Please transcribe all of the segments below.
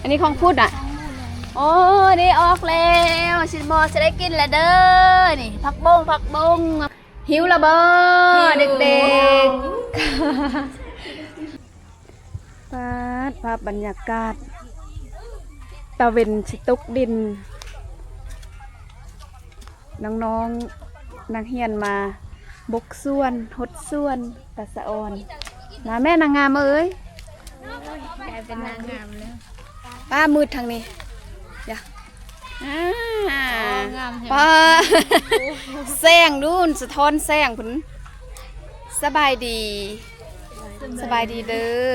อันนี้ของพูดอะ โอ้นี่ออกแล้วชินมอจะได้กินแล้วเด้อ นี่ผักบงผักบงหิวและเบ้อเด็กๆปาดภาพบรรยากาศ ตะเวนชิตุกดิน น้องๆนักเฮียนมาบกส่วนหดส่วนตะสะออนมาแม่นางงามเอ้ยกลายเป็นนางงามแล้ว ป้ามืดทางนี้เดี๋ยวอ่างามใช่ไหมป้าแสงดูนสะท้อนแสงผุนสบายดี สบายดีเด้อ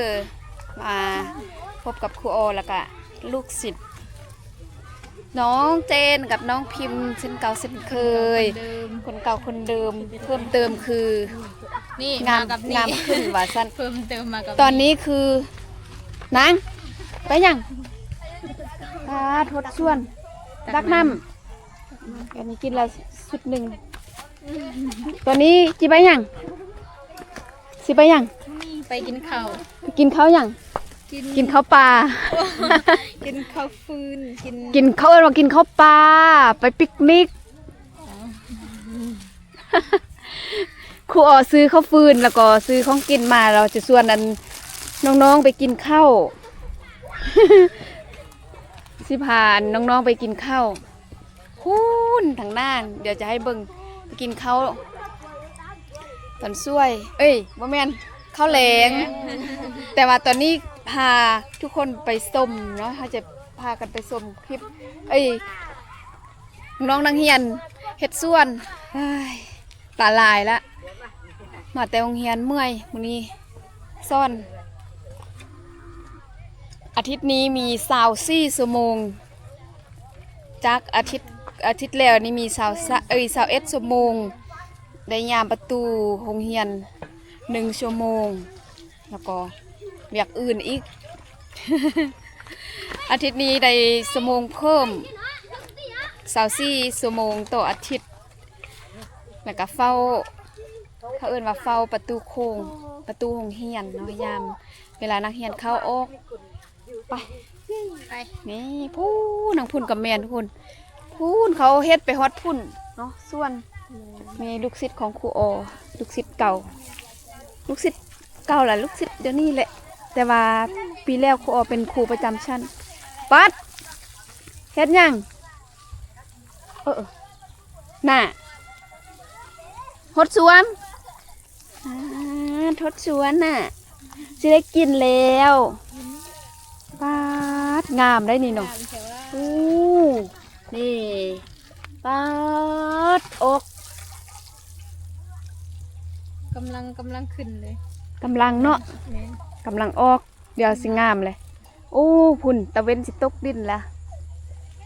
มาพบกับครูโอแล้วก็ลูกศิษย์น้องเจนกับน้องพิมพ์เช่นเก่าเช่นเคยเดิมคนเก่าคนเดิมเพิ่มเติมคือ นี่งามมากับนี่งามขึ้นว่าสั้นเพิ่มเติมมากับตอนนี้คือนางไปยัง ตาทดส่วนดักน้ำอันนี้กินแล้วสุดหนึ่งตอนนี้จีไปยังสิไปยังไปกินข้าวไปกินข้าวยังกินกินข้าวปลา กินข้าวฟืน กินกินข้าวเอิ้นว่ากินข้าวปลา ไปปิกนิก ครูอ๋อซื้อข้าวฟืนแล้วก็ซื้อของกินมาเราจะส่วนอันน้องๆไปกินข้าว สิพานน้องๆไปกินข้าวคูนทางหน้าเดี๋ยวจะให้เบิ่งไปกินข้าวตอนช่วย เอ้ยบ่แม่นข้าวแหลง แต่ว่าตอนนี้พาทุกคนไปชมเนาะเขาจะพากันไปชมคลิป เอ้ยน้องนางเฮียนเฮ็ดส่วนเอ้ยตาลายละมาแต่โรงเรียนเมื่อยมื้อนี้ซ่อน อาทิตย์นี้มีสาวซี่ชั่วโมงจากอาทิตย์อาทิตย์แล้วนี่มีสาวเอ้ยสาวเอ็ดชั่วโมงได้ยามประตูโรงเรียนหนึ่งชั่วโมง แล้วก็เวียกอื่นอีก อาทิตย์นี้ได้ชั่วโมงเพิ่มสาวซี่ชั่วโมงต่ออาทิตย์ แล้วก็เฝ้าเขาเอิ้นว่าเฝ้าประตูโคงประตูโรงเรียนเนาะยาม เวลานักเรียนเข้าออก ไปไปนี่พูนางพุ่นกับแมนทุกคนพูนเขาเฮ็ดไปฮอดพุ่นเนาะส่วนมีลูกศิษย์ของครูโอลูกศิษย์เก่า ลูกศิษย์เก่าแหละลูกศิษย์เดี๋ยวนี้แหละ แต่ว่าปีแล้วครูโอเป็นครูประจำชั้นปัดเฮ็ดยังเออเออน่ะทดสวนอ่าทดสวนน่ะจะได้กินแล้ว ปาดงามได้นี่เนาะงามใช่ว่าอู้นี่ปาดอกกำลังกำลังขึ้นเลยกำลังเนาะแม่นกำลังออก เดี๋ยวสิงามเลยโอ้พุ่นตะเวนสิตกดินละ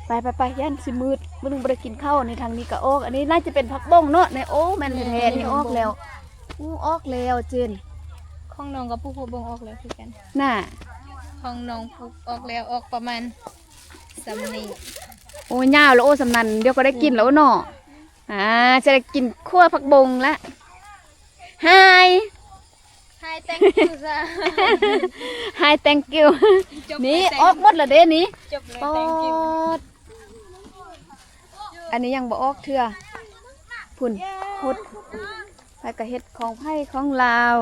ไปไปไปยันสิมืดมึงบ่ได้กินข้าวในทางนี้ก็ออก อันนี้น่าจะเป็นผักบ้งเนาะในโอ้แม่นแท้ๆนี่ออกแล้วอู้ออกแล้วเจนของน้องกับผู้ผู้บงออกแล้วคือกัน น่ะ ของน้องผู้ออกแล้วออกประมาณสำนีโอ้ยาวแล้วโอ้สำนันเดี๋ยวก็ได้กินแล้วเนาะอ่าจะได้กินขั้วผักบงละ Hi ไฮแตงคิวจ้า Hi thank you จบนี่เลย thank ออกหมดและเด้นี่จบเลยปอ thank you ดอันนี้ยังบ่ออกเถื่อพุ่นพดไปกะเฮ็ดของไผ่ของลาว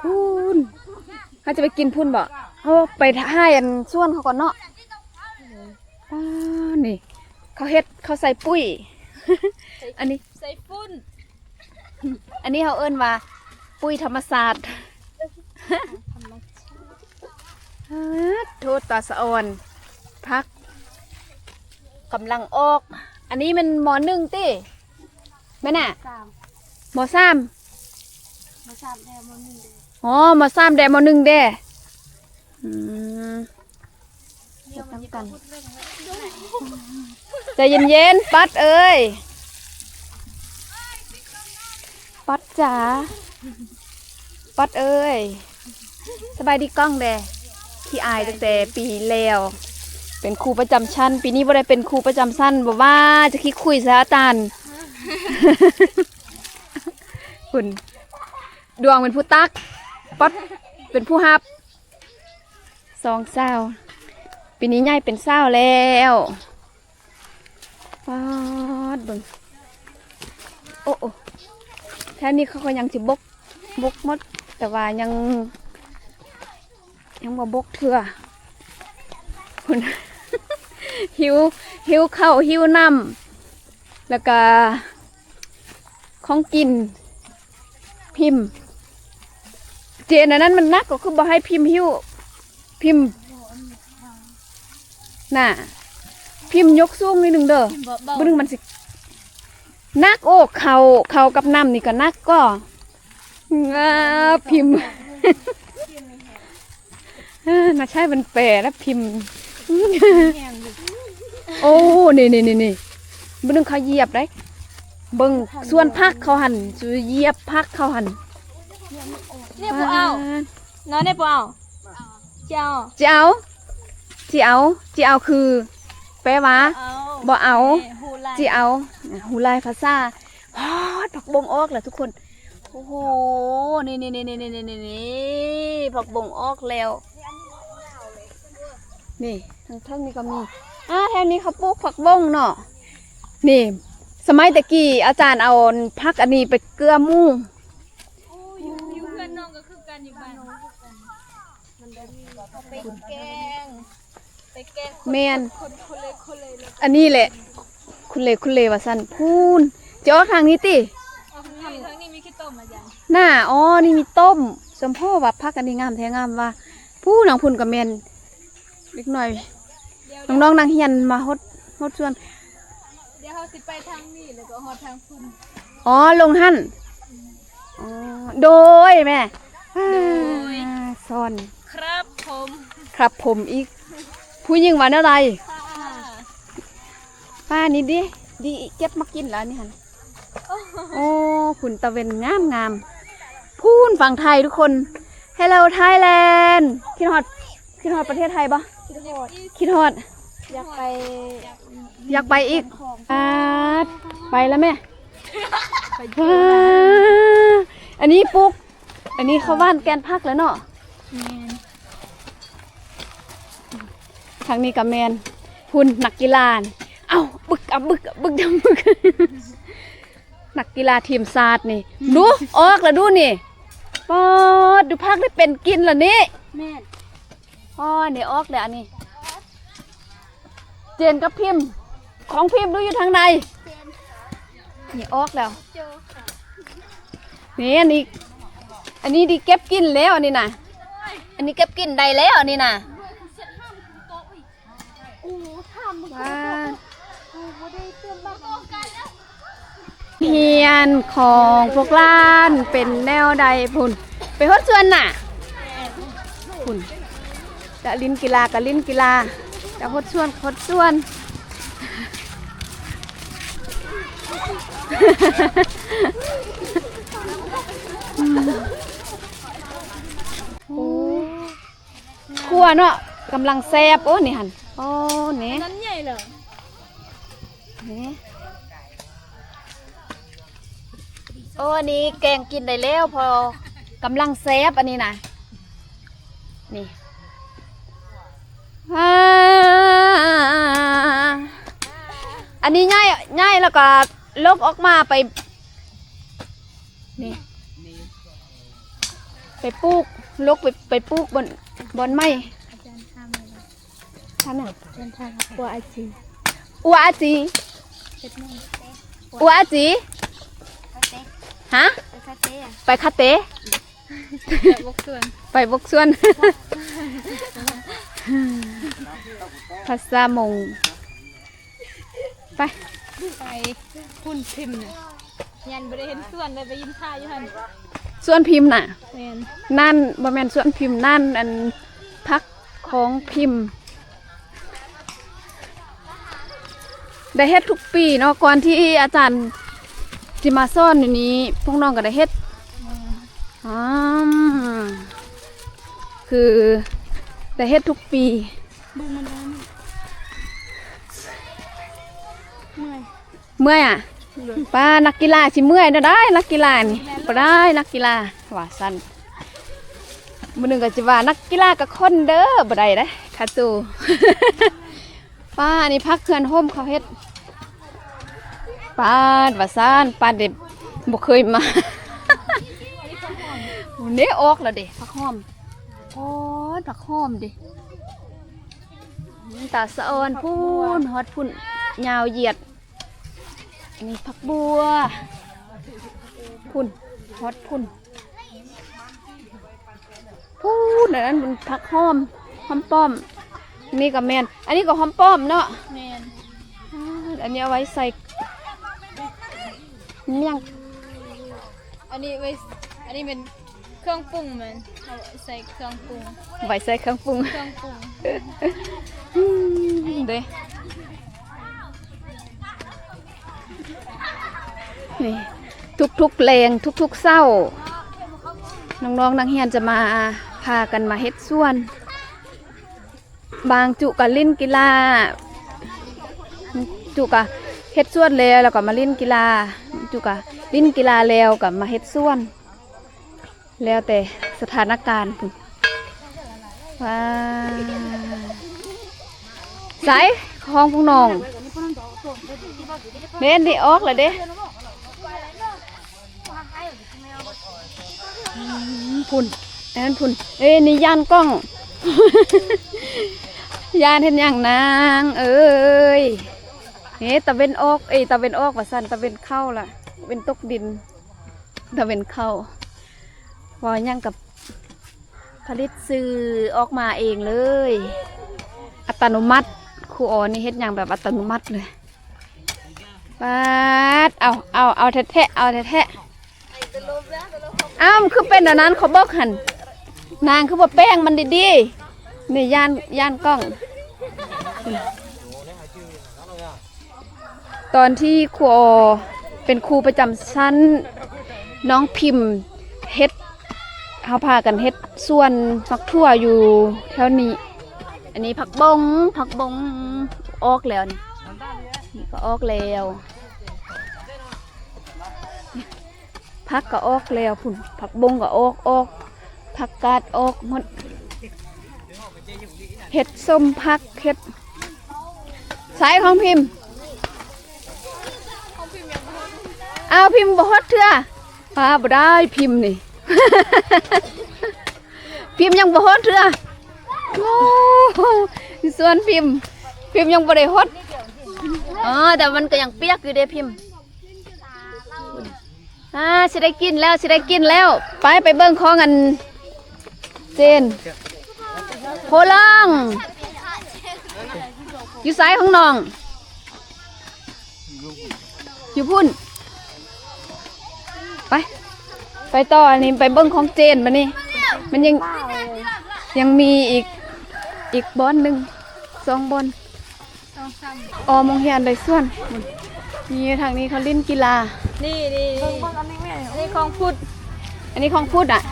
พุ่นเขาจะไปกินพุ่นบ่ เขาไปให้อันส่วนเขาก่อนเนาะป้านี่ เขาเฮ็ดเขาใส่ปุ้ย อันนี้ ใส่ฟุ้น อันนี้เขาเอิ้นว่า ปุ้ยธรรมศาสตร์ธรรมชาติโทษตาสะออน พักกำลังออก อันนี้มันหมอหนึ่งติแม่น่ะสามหมอสามมาสามแถวมาหนึ่งเดือนอ๋อหมอสามแดหมอหนึ่งแด อืมเย็นเรื่องอะไรใจเย็นๆปัดเอ้ย ปัดจ๋า ปัดเอ้ย สบายดีกล้องแดขี้อายตั้งแต่ปีแล้ว เป็นครูประจำชั้น ปีนี้บ่ได้เป็นครูประจำชั้นบอกว่าจะคิดคุยซะอาจารย์คุณดวงเป็นผู้ตัก ปัดเป็นผู้ฮับ สองเศร้าปีนี้ใหญ่เป็นเศร้าแล้วปาดบิ่งโอ้โอแถวนี้เขาก็ยังสิบกบกมด แต่ว่ายัง ยังบ่บกเถื่อคุณหิวหิวเข้าหิวน้ำแล้วก็ของกิน พิมพ์ เจนอันนั้นมันนักก็คือบ่ให้พิมพ์หิว พิมพ์น่ะ พิมพ์ยกสูงนิดหนึ่งเด้อพิมพ์เบาบึนึงมันสินักโอ้เขาเขากับน้ำนี่ก็นักก็งาพิมพ์เอ้อน่าใช่มันแปรแล้วพิมพ์แห้งอยู่โอ้นี่นี่นี่นี่บึนึงเขาเหยียบได้เบิ่งส่วนพักเขาหันจะเหยียบพักเขาหันเนี่ยปูเอาน้องเนี่ยปูเอา เจ้าจะเอาจะเอาจะเอาคือ แปลว่าเอาบ่เอาหูลายจีเอาหูลายภาษาฮอดผักบงออกแหละทุกคนโอ้โหนี่นี่นี่นี่นี่นี่นี่ผักบงออกแล้ว นี่ทางเท่งนี่ก็มีอ่าแถวนี้เขาปลูกผักบงเนาะนี่ สมัยตะกี้อาจารย์เอาพักอันนี้ไปเกลือหมู่ โอ้ยอยู่อยู่เพื่อนน้องก็คือกันอยู่บ้านไป แกงไปแกงแมนคนคนเลยคนเลยเลยอันนี้แหละ คุณเลคุณเลว่าสันพูนจะออกทางนี้ติเอาทั้งนี้ทั้งนี้มีขี้ต้มมาอย่างหน้าอ๋อนี่มีต้ม สมพ่อว่าพักอันนี้งามแท้งามว่า ผู้นางพุ่นกับเมนเล็กหน่อยเดี๋ยวน้องๆนางเฮียนมาฮดฮดชวน เดี๋ยวเขาสิไปทางนี้แล้วก็ฮอดทางพุ่นอ๋อลงหั่นอ๋อโดยแม่อ่าโดยซ่อน ครับผมครับผมอีก ผู้หญิงวันอะไรค่ะป้านี่ดิดีเก็บมากินแล้วนี่หันโอ้ขุนตะเวนงามงามพูนฝั่งไทยทุกคน Hello Thailand คิดฮอดคิดฮอดประเทศไทยปะคิดฮอดอยากไปอยากไปอีกปาดไปแล้วแม่ไปว้าอันนี้ปุ๊ก อันนี้เขาว่านแกนพักแล้วเนาะ แมน ทางนี้กับแมนหุ่นนักกีฬานี่เอ้าบึกอะบึกอะบึกดำบึกนักกีฬาทีมซาดนี่ดูออกแล้วดูนี่ปอดดูพักได้เป็นกินแล้วนี่แม่นอ๋อนี่ออกแล้วอันนี้เจนกับพิมพ์ ของพิมพ์ดูอยู่ทางในนี่ออกแล้วโจค่ะนี่อันนี้ อันนี้ดีเก็บกินแล้วอันนี้นะอันนี้เก็บกินได้แล้วอันนี้นะ โอ้ทำ ว้า โอ้บ่ได้ เฮียนของพวกล้านเป็นแนวใดพุ่น ไปฮดส่วนน่ะพุ่นจะลิ้นกีฬากับลิ้นกีฬาจะฮดส่วนฮดส่วนโอ้ครัวเนาะกำลังแซ่บโอ้นี่หัน อ้นี่นั้นใหญ่เหรอนี่โอ้อันนี้แกงกินได้แล้วพอกำลังแซ่บอันนี้นะนี่อ่าอันนี้ง่ายง่ายแล้วก็ลกออกมาไปนี่ไปปลูกลกไปไปปลูกบนบนไม้ อาจารย์ทำเลยนะ ท่านน่ะอาจารย์ทำกลัวไอจีอัวอาจีเจ็ดโมงอัวอาจีฮะไปคาเฟ่อะไปคาเต้บกส่วนไปบกส่วน ภาษามง ไป ไปพุ่นพิมพ์น่ะยันบริเห็นส่วนเลยไปยินท่าอยู่หันส่วนพิมพ์น่ะแมนนั่นบ่แม่นส่วนพิมพ์นั่นอันพักของพิมพ์ ได้เฮ็ดทุกปีเนาะก่อนที่อาจารย์จิมาสอนอยู่นี้พวกน้องก็ได้เฮ็ดอืมคือได้เฮ็ดทุกปีบึ้งมันได้เมื่อยเมื่อยอะป้านักกีฬาสิเมื่อยนะได้นักกีฬานี่บ่ได้นักกีฬาว่าสั้นมื้อหนึงก็สิว่านักกีฬากับคนเด้อบ่ได้เด้อคคาตู ป้าอันนี้พักเขื่อนห่มเขาเฮ็ดป้าดว่าซ่านป้าเด็บบ่เคยมาเนี่ออกแล้วเด้ผักหอมโอ้ยผักหอมเดิตาสะออนพูนฮอดพุ่นยาวเหยียดอันนี้ผักบัว พุ่นฮอดพุ่นพูนนนั้นมันผักหอมหอมป้อม นี่ก็แมนอันนี้ก็หอมป้อมเนาะแมนอ่าอันนี้เอาไว้ใส่เมี่ยงอันนี้ไว้อันนี้เป็นเครื่องปรุงมันเอาใส่เครื่องปรุงไว้ใส่เครื่องปรุงเครื่องปรุงอืมเด้นี่ทุกๆแรงทุกๆเศร้าน้องๆนักเรียนจะมาพากันมาเฮ็ดส่วน บางจุกะลิ้นกีฬา จุกะเฮ็ดส่วนแล้วแล้วก็มาลิ้นกีฬา จุกะลิ้นกีฬาแล้วกับมาเฮ็ดส่วน แล้วแต่สถานการณ์พุ่นว้าสายของพวกน้องเด่นดิออกเลยเด้พุ่นอันนั้นพุ่นเอ้นี่ย่านกล้อง ยานเห็นอย่างนางเอ้ยเฮ้ตะเวนออกเอ้ยตะเวนออกว่าสั่นตะเวนเข้าล่ะเป็นตกดินตะเวนเข้าว่าหยังกับผลิตสื่อออกมาเองเลย อัตโนมัติครูออนี่เฮ็ดอย่างแบบอัตโนมัติเลยปาดเอาเอาเอาแท้ๆเอาแท้ๆอ้าวมันคือเป็นแบบนั้นเขาบอกหันนางคือว่าแป้งมันดีๆ นี่ย่านย่านกล้อง ตอนที่ครูอเป็นครูประจำชั้น น้องพิมพ์เฮ็ดเขาพากันเฮ็ดส่วนฟักทั่วอยู่แถวนี้ อันนี้ผักบงผักบงออกแล้วนี่นี่ก็ออกแล้วผักก็ออกแล้วพุ่นผักบงก็ออกออกผักกาดออกหมด เห็ดส้มผักเห็ดสายของพิมพ์เอาพิมพ์บฮอดเถื่อปลาบ่ได้พิมพ์นี่ พิมพ์ยังบ่ฮอดเถื่อโอ้โหส่วนพิมพ์พิมพ์ยังบริฮดอ๋อแต่มันก็ยังเปียกอยู่เด้พิมพ์อ่าสิได้กินแล้วสิได้กินแล้ว ไปไปเบิ่งของกันเจน โพลังอยู่ซ้ายของน้อง อยู่พุ่น ไป ไปต่ออันนี้ไปเบิ่งของเจนมานี่ มันยังยังมีอีกอีกบอนหนึ่งสองบอนสองสามออมองเฮียนเลยส่วนนี่ทางนี้เขาเล่นกีฬา นี่นี่นี่นี่ของพุทธอันนี้ของพูดอะ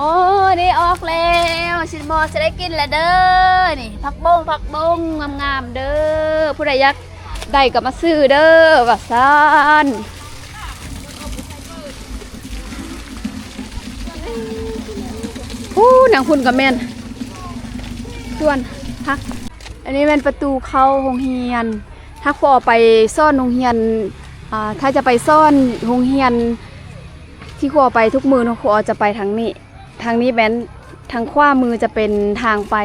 โอ้นี่ออกแล้วชินมอจะได้กินแล้วเด้อนี่ผักบงผักบงงามๆเด้อผู้ใดอยักได้ก็มาซื้อเด้อว่าซานอู้หนังพุ่นกับแมนส่วนพัก อันนี้เป็นประตูเข้าโรงเรียน ถ้าพอไปซ่อนโรงเรียนอ่าถ้าจะไปซ่อนโรงเรียนที่ครัวไปทุกมือเนอะครัวจะไปทางนี้ ทางนี้แบนทางขวามือจะเป็นทางไป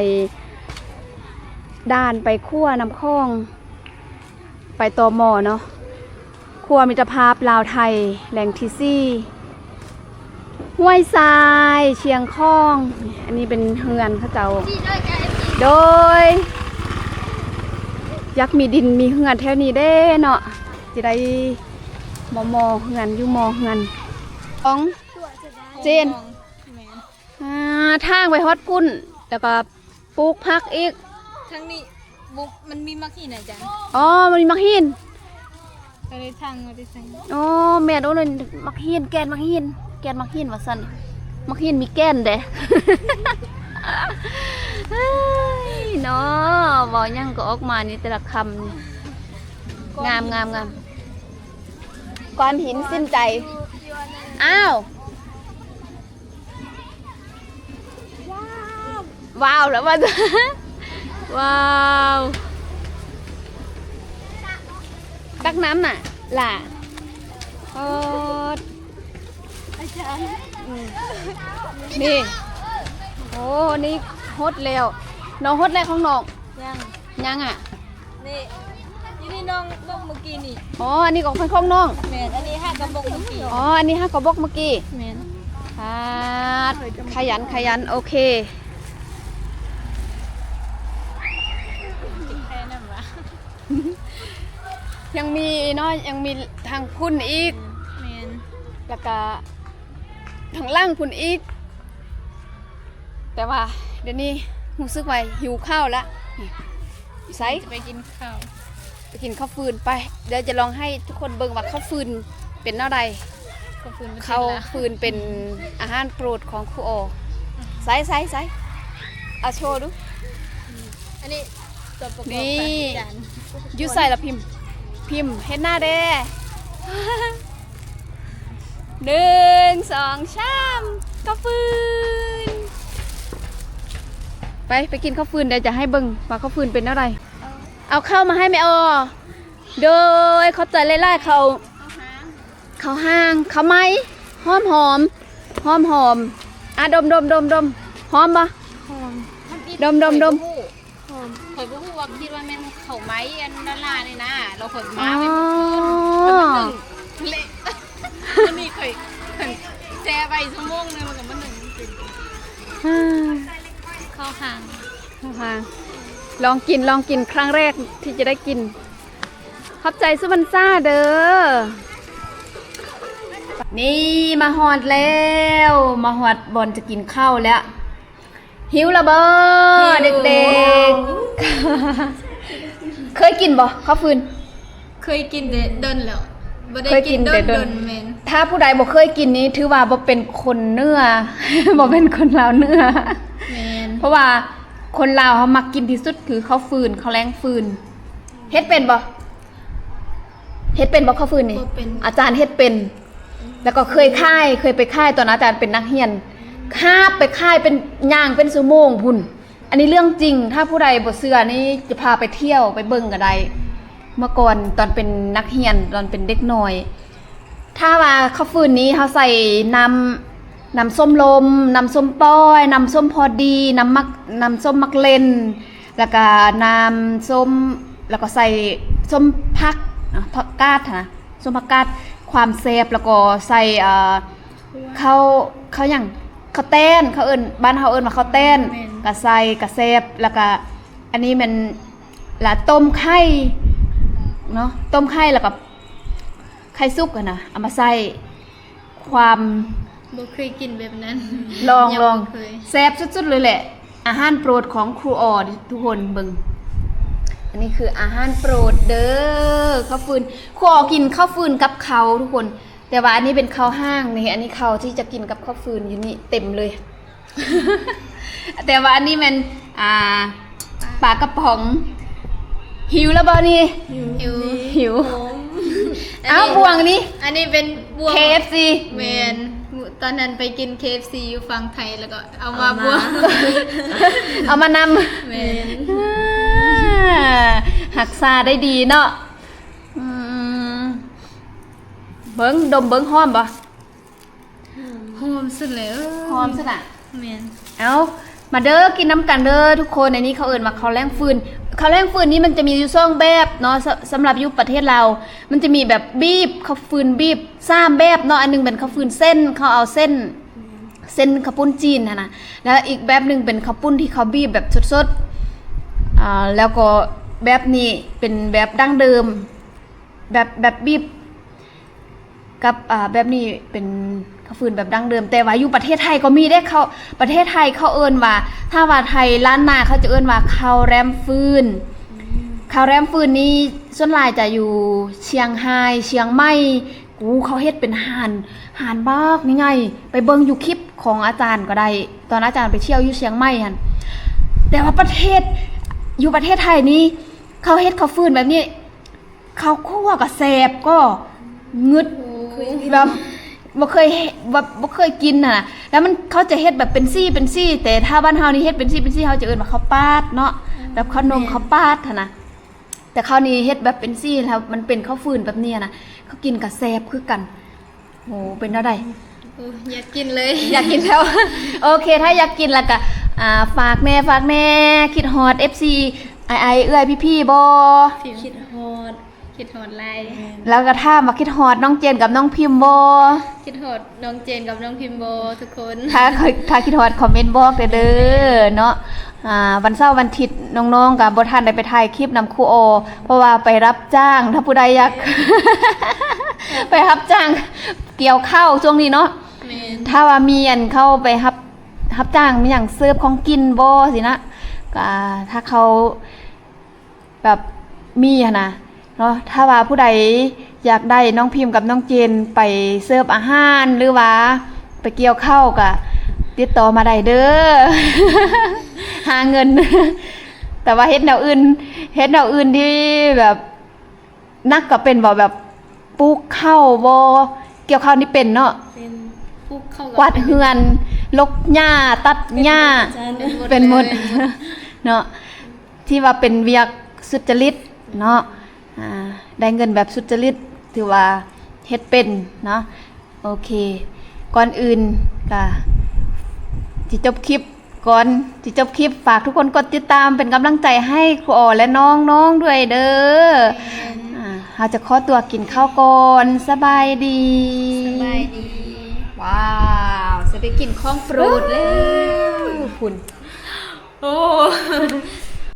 ด้านไปขั้วน้ำคลอง ไปตอมอเนาะครัวมิตรภาพลาวไทยแหล่งทีซี่ห้วยทราย เชียงคอง อันนี้เป็นเฮือนเขาเจ้า โดย ยักษ์มีดินมีเฮือนแถวนี้เด้เนาะจะได้มอมอเฮือนอยู่มอเฮือนของเจนแมน ทางไปฮอดพุ่น แล้วก็ปลูกผักอีกทั้งนี้บุกมันมีมักที่ไหนจังอ๋อ มันมีมักหินก็เลยทางมาที่ทางอ๋อแม่โดนเลยมักหินแกนมักหินแกนมักหินว่าซั่นมักหินมีแกนเด้ เฮ้ยเนาะเว้าหยังก็ออกมานี่แต่ละคำนี่งามงามงามก้อนหินสิ้นใจ อ้าว ว้าวแล้วมันว้าวตักน้ำน่ะล่ะโอ้อืมนี่โอ้นี่ฮดแล้วน้องฮดแล้วของน้องยังยังอะนี่ยี่นี่น้องบอกเมื่อกี้นี่อ๋ออันนี้ของเพื่อนของน้องแมนอันนี้ห้ากระบอกเมื่อกี้อ๋ออันนี้ห้ากระบอกเมื่อกี้แมนครับขยันขยันโอเค ติดแค่นั้นวะ ยังมีเนาะยังมีทางพุ่นอีกแมนแล้วก็ทางล่างพุ่นอีก แต่ว่าเดี๋ยวนี้รู้สึกว่าหิวข้าวแล้วนี่ไซจะไปกินข้าวไปกินข้าวฟืนไป เดี๋ยวจะลองให้ทุกคนเบิ่งว่าข้าวฟืนเป็นเท่าใดขอบคุณข้าวฟืนเป็นอาหารโปรดของครูโอไซไซไซเอาโชว์ดู อันนี้ตัวประกอบนี่การจาน อยูใส่ละพิมพ์ พิมพ์เห็นหน้าเด้หนึ่งสองชามข้าวฟืน ไปไปกินข้าวฟืนเดี๋ยวจะให้เบิ่งว่าข้าวฟืนเป็นอะไร เอาข้าวมาให้แม่ออโดยเขาใจไล่ๆเขาเขาห้างเขาไหมหอมหอมหอมหอมอะดมดมดมดมหอมปะหอมดมดมดมหอมข่อยบ่ฮู้ว่าคิดว่าแม่น เขาไม้อันนั้นล่ะนี่นะ เราข่อยอ๋มาอเป็นเละอันนี้ข่อยข่อยแช่ไปชั่วโมงนึงมันก็บ่หนึ่งเป็นอ่าข้าวหางค่ะลองกินลองกินครั้งแรกที่จะได้กิน ขอบใจสุวรรณซ่าเด้อ นี่มาหอดแล้ว มาหอดบอลจะกินข้าวแล้ว หิวละเบอเด็กๆ เคยกินบ่ข้าวฟืน เคยกินแต่เดินแล้วบ่ได้เคยกิกินนแต่เดินเดิเดินนแม่นถ้าผู้ใดบ่เคยกินนี้ถือว่าบ่เป็นคนเนื้อ บ่เป็นคนลาวเนื้อแม่นเพราะว่าคนลาวเขามักกินที่สุดคือข้าวฟืนข้าวแรงฟืนเฮ็ดเป็นบ่เฮ็ดเป็นบ่ข้าวฟืนนี่บ่เป็นอาจารย์เฮ็ดเป็น แล้วก็เคยค่ายเคยไปค่ายตอนอาจารย์เป็นนักเรียนคาบไปค่ายเป็นย่างเป็นชั่วโมงพุ่น อันนี้เรื่องจริง ถ้าผู้ใดบ่เชื่อนี่จะพาไปเที่ยวไปเบิ่งก็ได้เมื่อก่อนตอนเป็นนักเรียนตอนเป็นเด็กน้อย ถ้าว่าข้าวฟืนนี้เขาใส่น้ำน้ำส้มลมน้ำส้มป้อยน้ำส้มพอดีน้ำมักน้ำส้มมักเลนแล้วก็น้ำส้มแล้วก็ใส่ส้มพักผักกาดนะส้มผักกาดความแซ่บแล้วก็ใส่เข้าวข้าวหยัง ข้าวแต้นเขาเอิ้นบ้านเขาเอิ้นว่าข้าวแต้นก็ใส่กระแซ่บแล้วก็อันนี้มันละต้มไข่เนาะต้มไข่แล้วก็ไข่ซุกอะนะเอามาใส่ความ บ่เคยกินแบบนั้นลองยัลองบ่เคยแซ่บสุดๆเลยแหละ อาหารโปรดของครูออดทุกคนเบิงอันนี้คืออาหารโปรดเด้อข้าวฟืนครูออกินข้าวฟืนกับเขาวทุกคน แต่ว่าอันนี้เป็นข้าวห้างนี่อันนี้ข้าวที่จะกินกับข้าวฟืนอยู่นี่เต็มเลย แต่ว่าอันนี้มันอ่าปลากระป๋อง หิวแล้วบ่นี่หิวหิวอันนี้เอ้าบวงนี่อันนี้เป็นบวง KFC แมนตอนนั้นไปกิน KFC อยู่ฝั่งไทยแล้วก็เอามาบวง เอามานำแมนอ่าหักษาได้ดีเนาะ เบิ้งดมเบิ้งหอมบ่หอมสุดเลยเอหอมซะน่ะแมนเอามาเด้อกินน้ำกันเด้อทุกคนในนี้เขาเอิ้นว่าข้าวแรงฟืนข้าวแรงฟืนนี้มันจะมีอยู่สองแบบเนาะสสำหรับอยู่ประเทศเรา มันจะมีแบบบีบข้าวฟืนบีบซ้ำแบบเนาะอันหนึงเป็นข้าวฟืนเส้นเขาเอาเส้น เส้นข้าวปุ้นจีนนะนะแล้วอีกแบบหนึ่งเป็นข้าวปุ้นที่เขาบีบแบบสดๆอ่าแล้วก็แบบนี้เป็นแบบดั้งเดิม แบบแบบบีบ กับอ่าแบบนี้เป็นข้าวฟืนแบบดั้งเดิม แต่ว่าอยู่ประเทศไทยก็มีได้เขาประเทศไทยเขาเอิ้นว่า ถ้าว่าไทยล้านนาเขาจะเอิ้นว่าข้าวแรมฟืนข้าวแรมฟืนนี้ส่วนหลายจะอยู่เชียงรายเชียงใหม่กูเขาเฮ็ดเป็นหานหานบากนี่ไงไปเบิ่งอยู่คลิปของอาจารย์ก็ได้ ตอนอาจารย์ไปเที่ยวอยู่เชียงใหม่หันแต่ว่าประเทศอยู่ประเทศไทยนี้เขาเฮ็ดข้าวฟืนแบบนี้เขาคั่วกับแสบก็งึด แบบบ่เคยเฮ็ดแบบบ่เคยกินน่ะนะแล้วมันเขาจะเฮ็ดแบบเป็นซี่เป็นซี่ แต่ถ้าบ้านเฮานี่เฮ็ดเป็นซี่เป็นซี่เขาจะเอิ้นว่าข้าวปาดเนาะแบบข้าวนมข้าวปาดหั่นนะแต่ข้าวนี้เฮ็ดแบบเป็นซี่แล้วมันเป็นข้าวฟืนแบบเนี้ยนะเขากินกับแซบคือกันโหเป็นอะไรโอ้อยากกินเลย อยากกินแล้ว โอเค ถ้าอยากกินแล้วก็อ่าฝากแม่ฝากแม่ คิดฮอด FC ไอไอเอื้อยพี่ๆบ่คิดฮอด คิดฮอดไลน์แล้วก็ถ้ามาคิดฮอดน้องเจนกับน้องพิมพ์บ่คิดฮอดน้องเจนกับน้องพิมโบทุกคนถ้าถ้าคิดฮอดคอมเมนต์บอกเด้อเด้อเนาะอ่าวันเสาร์วันอาทิตย์น้องๆกับบ่ทันได้ไปถ่ายคลิปนำครูโอ เพราะว่าไปรับจ้างถ้าผู้ใดอยาก ไปรับจ้างเกี่ยวข้าวช่วงนี้เนาะแม่นถ้าว่ามีอันเข้าไปรับรับจ้างมีอย่างเสิร์ฟของกินบ่สินะก็ถ้าเขาแบบมีอะนะ เนาะถ้าว่าผู้ใดอยากได้น้องพิมพ์กับน้องเจนไปเสิร์ฟอาหารหรือว่าไปเกี่ยวข้าวก็ติดต่อมาได้เด้อหาเงิน แต่ว่าเฮ็ดแนวอื่นเฮ็ดแนวอื่นที่แบบนักก็เป็นบ่แบบปลูกข้าวบ่เกี่ยวข้าวนี่เป็นเนาะเป็นปุ๊กเข้ากวาดเฮือนลกหญ้าตัดหญ้าเป็นหมดเนาะที่ว่าเป็นเวียกสุจริตเนาะอ่า ได้เงินแบบสุจริตถือว่าเฮ็ดเป็นเนาะโอเค ก่อนอื่นก็ที่จบคลิปก่อนที่จบคลิปฝากทุกคนกดติดตามเป็นกำลังใจให้ครูอ๋อและน้องๆด้วยเด้ออ่าเราจะขอตัวกินข้าวก่อนสบายดีสบายดี ว้าวจะไปกินข้องโปรดแล้วคุณโอ้